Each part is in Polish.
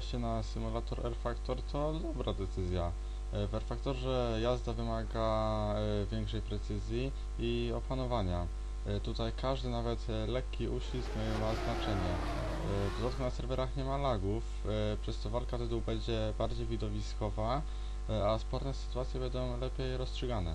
przejście na symulator R-Factor to dobra decyzja. E, W R-Factorze jazda wymaga e, większej precyzji i opanowania. E, Tutaj każdy, nawet lekki uścisk ma znaczenie. W dodatku na serwerach nie ma lagów, przez co walka tytuł będzie bardziej widowiskowa, a sporne sytuacje będą lepiej rozstrzygane.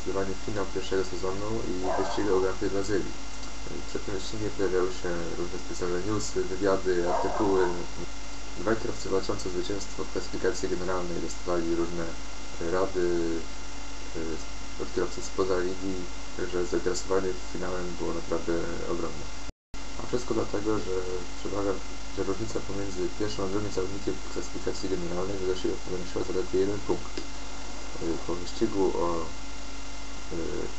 Zdecydowanie finał pierwszego sezonu i wyścig o Grand Prix Brazylii. Przed tym wyścigiem pojawiały się różne specjalne newsy, wywiady, artykuły. Dwaj kierowcy walczący o zwycięstwo w klasyfikacji generalnej dostawali różne rady y, od kierowców spoza ligi, także zainteresowanie finałem było naprawdę ogromne. A wszystko dlatego, że przewaga, że różnica pomiędzy pierwszym a drugim zawodnikiem w klasyfikacji generalnej wynosiła zaledwie jeden punkt. Y, Po wyścigu o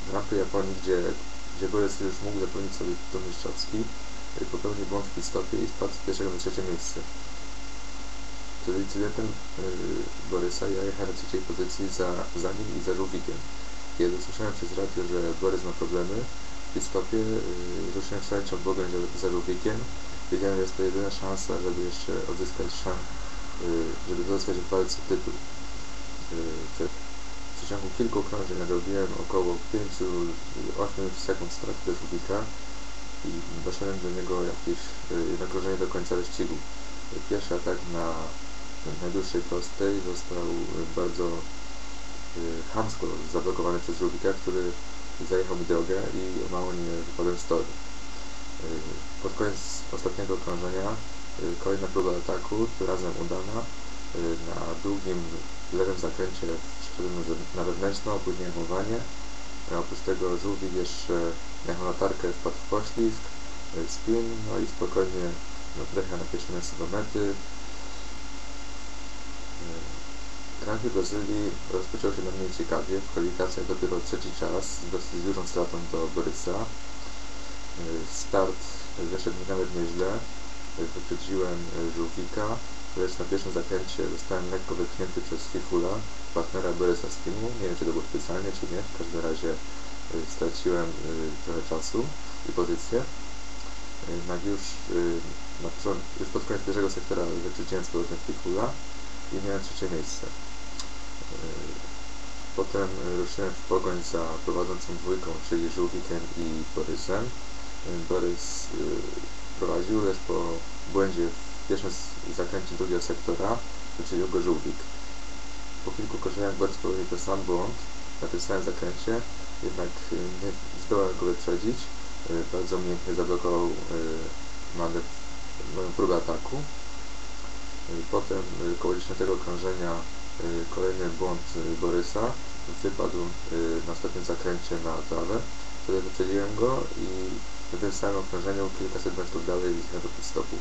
Grand Prix Japonii, gdzie, gdzie Borys już mógł zapewnić sobie tytuł mistrzowski, y, popełnił błąd w stopie i spadł z pierwszego na trzecie miejsce. Przed incydentem y, Borysa ja jechałem na trzeciej pozycji za, za nim i za Żółwikiem. Kiedy usłyszałem przez radio, że Borys ma problemy w pit stopie, y, ruszyłem w szaleńczą bogań za, Żółwikiem. Wiedziałem, że jest to jedyna szansa, żeby jeszcze odzyskać szans, y, żeby zostać w walce tytuł. Y, w przeciągu kilku okrążeń nadrobiłem około 5-8 sekund straty do Żółwika i doszedłem do niego jakieś y, jedno okrążenie do końca wyścigu. Pierwszy atak na najdłuższej prostej został bardzo y, chamsko zablokowany przez Żółwika, który zajechał mi drogę i mało nie wypadłem z toru. Y, Pod koniec ostatniego okrążenia y, kolejna próba ataku, razem udana. Na długim lewym zakręcie wszedłem na wewnętrzną, później hamowanie. Oprócz tego Żółwik jeszcze jechał na tarkę, wpadł w poślizg, y, spin, no i spokojnie no, na pierwsze miejsce do mety. Y, Grand Brazylii rozpoczął się na mniej ciekawie. W kwalifikacjach dopiero trzeci czas z dosyć dużą stratą do Borysa. Y, Start wyszedł mi nawet nieźle. Wyprzedziłem Żółwika, lecz na pierwszym zakręcie zostałem lekko wypchnięty przez Fifula, partnera Borysa z teamu. Nie wiem, czy to było specjalnie, czy nie. W każdym razie y, straciłem y, trochę czasu i pozycję. Y, Na już, na początku, już pod koniec pierwszego sektora wyprzedziłem z powrotem i miałem trzecie miejsce. Potem ruszyłem w pogoń za prowadzącą dwójką, czyli Żółwikiem i Borysem. Borys prowadził, lecz po błędzie w pierwszym z- zakręcie drugiego sektora wyprzedził go Żółwik. Po kilku korzeniach Borys popełnił ten sam błąd na tym samym zakręcie, jednak y, nie zdołał go wyprzedzić. Y, Bardzo umiejętnie zablokował y, moją próbę ataku. Potem koło 10 okrążenia y, kolejny błąd Borysa. Wypadł na ostatnim zakręcie na trawę. Wtedy wyprzedziłem go i w tym samym okrążeniu kilkaset metrów dalej zjechałem do pit stopu.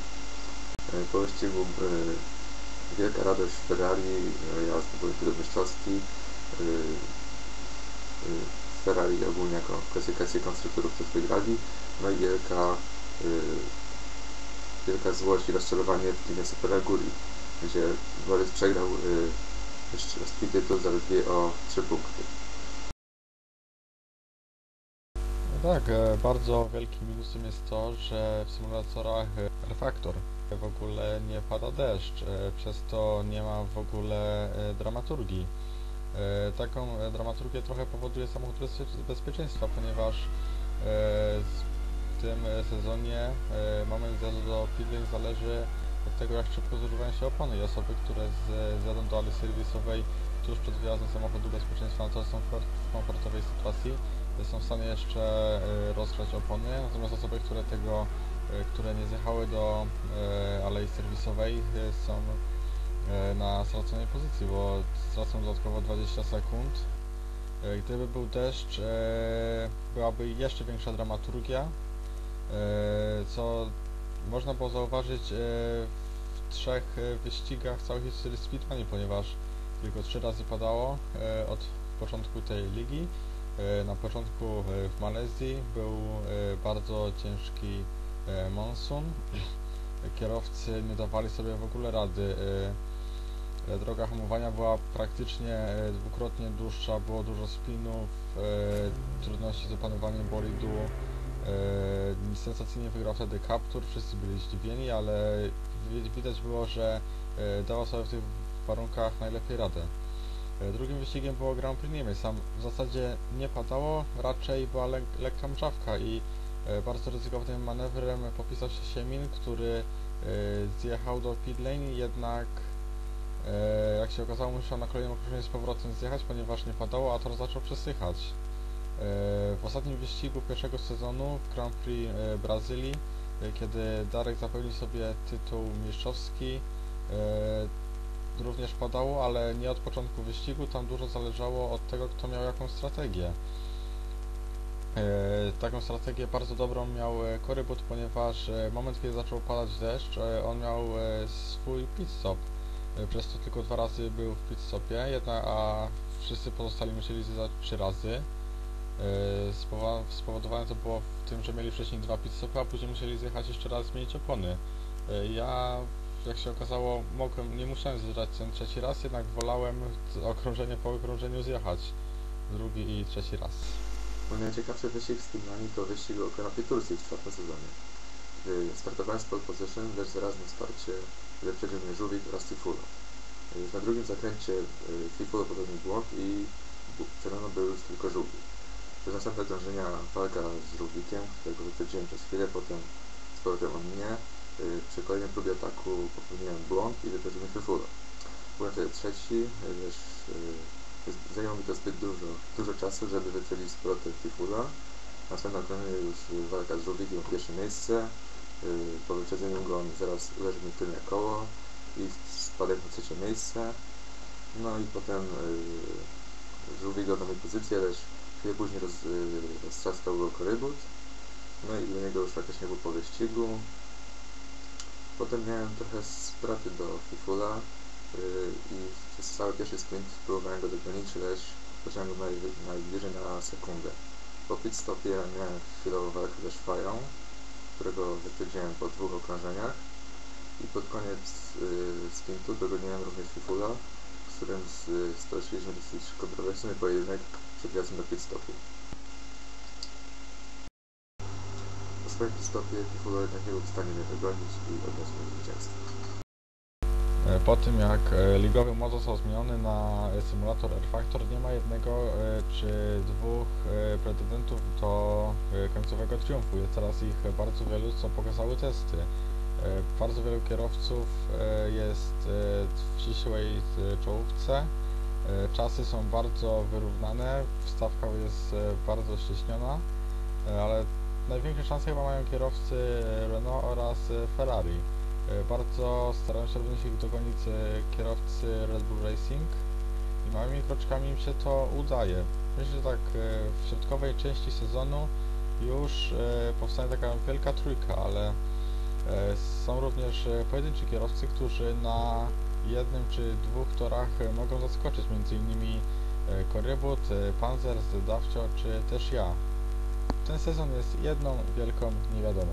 Po wyścigu y, wielka radość w Ferrari, y, ja zdobyłem tytuł mistrzowski. Ferrari ogólnie jako klasyfikację konstruktorów też wygrali. No i wielka, wielka złość i rozczarowanie w teamie Super Aguri, gdzie Borys przegrał mistrzowski tytuł zaledwie o 3 punkty. Tak, e, bardzo wielkim minusem jest to, że w symulatorach e, R-Factor w ogóle nie pada deszcz, e, przez to nie ma w ogóle e, dramaturgii. E, Taką dramaturgię trochę powoduje samochód bezpie- bezpieczeństwa, ponieważ w tym sezonie moment zjazdu do pitlane zależy od tego, jak szybko zużywają się opony i osoby, które zjadą do ali serwisowej tuż przed wjazdem samochodu bezpieczeństwa na to są w komfort- w komfortowej sytuacji, są w stanie jeszcze rozgrać opony, natomiast osoby, które tego, które nie zjechały do e, alei serwisowej e, są e, na straconej pozycji, bo stracą dodatkowo 20 sekund. E, Gdyby był deszcz, e, byłaby jeszcze większa dramaturgia, e, co można było zauważyć e, w trzech e, wyścigach całej historii speedrunie, ponieważ tylko trzy razy padało e, od początku tej ligi. E, Na początku e, w Malezji był e, bardzo ciężki e, monsun. Kierowcy nie dawali sobie w ogóle rady. e, e, Droga hamowania była praktycznie e, dwukrotnie dłuższa, było dużo spinów, e, trudności z opanowaniem bolidu. E, sensacyjnie wygrał wtedy Captur, wszyscy byli zdziwieni, ale wi- widać było, że e, dawał sobie w tych warunkach najlepiej radę. E, Drugim wyścigiem było Grand Prix Niemiec. Tam w zasadzie nie padało, raczej była lek lekka mrzawka i e, bardzo ryzykownym manewrem popisał się Siemin, który e, zjechał do pit jednak e, jak się okazało musiał na kolejnym okrążeniu z powrotem zjechać, ponieważ nie padało, a tor zaczął przesychać. E, W ostatnim wyścigu pierwszego sezonu w Grand Prix e, Brazylii, e, kiedy Darek zapewnił sobie tytuł mistrzowski, e, również padało, ale nie od początku wyścigu, tam dużo zależało od tego, kto miał jaką strategię. E, taką strategię bardzo dobrą miał e, Korybut, ponieważ e, moment, kiedy zaczął padać deszcz, on miał swój pit stop. Przez to tylko dwa razy był w pit stopie, jedna, a wszyscy pozostali musieli zjechać trzy razy. Spowodowane to było w tym, że mieli wcześniej dwa pit stopy, a później musieli zjechać jeszcze raz zmienić opony. Ja, jak się okazało, mogłem, nie musiałem zjeżdżać ten trzeci raz, jednak wolałem okrążenie po okrążeniu zjechać drugi i trzeci raz. Mój najciekawszy wyścig z Finlandii to wyścig o Prix Turcji w czwartym sezonie. Startowałem z pole position, lecz zaraz na starcie wyprzedził mnie Żółwik oraz Tifulo. Na drugim zakręcie Tifulo popełnił błąd i mną był już tylko Żółwik. Przez następne dążenia walka z Żółwikiem, którego wyprzedziłem przez chwilę, potem z powrotem on mnie. Y, Przy kolejnej próbie ataku popełniłem błąd i wyprzedził mnie Tifulo. Byłem wtedy trzeci, y, lecz Zajęło mi to zbyt dużo, dużo czasu, żeby wyprzedzić z powrotem Tifula. Następnym okrążeniu już walka z Żółwikiem o pierwsze miejsce. Y, Po wyprzedzeniu go on zaraz uderzył mi tylne koło i spadek na trzecie miejsce. No i potem y, Żółwik dał mi pozycję, lecz chwilę później roz, y, roztrzaskał go korybut. No i dla niego już praktycznie był po wyścigu. Potem miałem trochę straty do Fifula i przez cały pierwszy sprint próbowałem go dogonić, lecz naj, najbliżej na sekundę. Po pit stopie miałem chwilową walkę ze Szwają, którego wyprzedziłem po dwóch okrążeniach i pod koniec y, sprintu dogoniłem również Fifula, z którym z- stoczyliśmy dosyć kontrowersyjny pojedynek przed wjazdem do pit stopu. Po swoim pit stopie Fifula jednak nie był w stanie mnie dogonić i odniósł zwycięstwo. E, Po tym jak e, ligowy moc został zmieniony na e, symulator R Factor, nie ma jednego czy dwóch pretendentów do końcowego triumfu. Jest teraz ich bardzo wielu, co pokazały testy. Bardzo wielu kierowców jest w ścisłej czołówce. Czasy są bardzo wyrównane, wstawka jest bardzo ścieśniona, e, ale największe szanse chyba mają kierowcy Renault oraz Ferrari. E, Bardzo starają się również ich dogonić e, kierowcy Red Bull Racing i małymi kroczkami im się to udaje. Myślę, że tak e, w środkowej części sezonu już powstanie taka wielka trójka, ale są również pojedynczy kierowcy, którzy na jednym czy dwóch torach mogą zaskoczyć, między innymi Korybut, Panzer, Dawcio czy też ja. Ten sezon jest jedną wielką niewiadomą.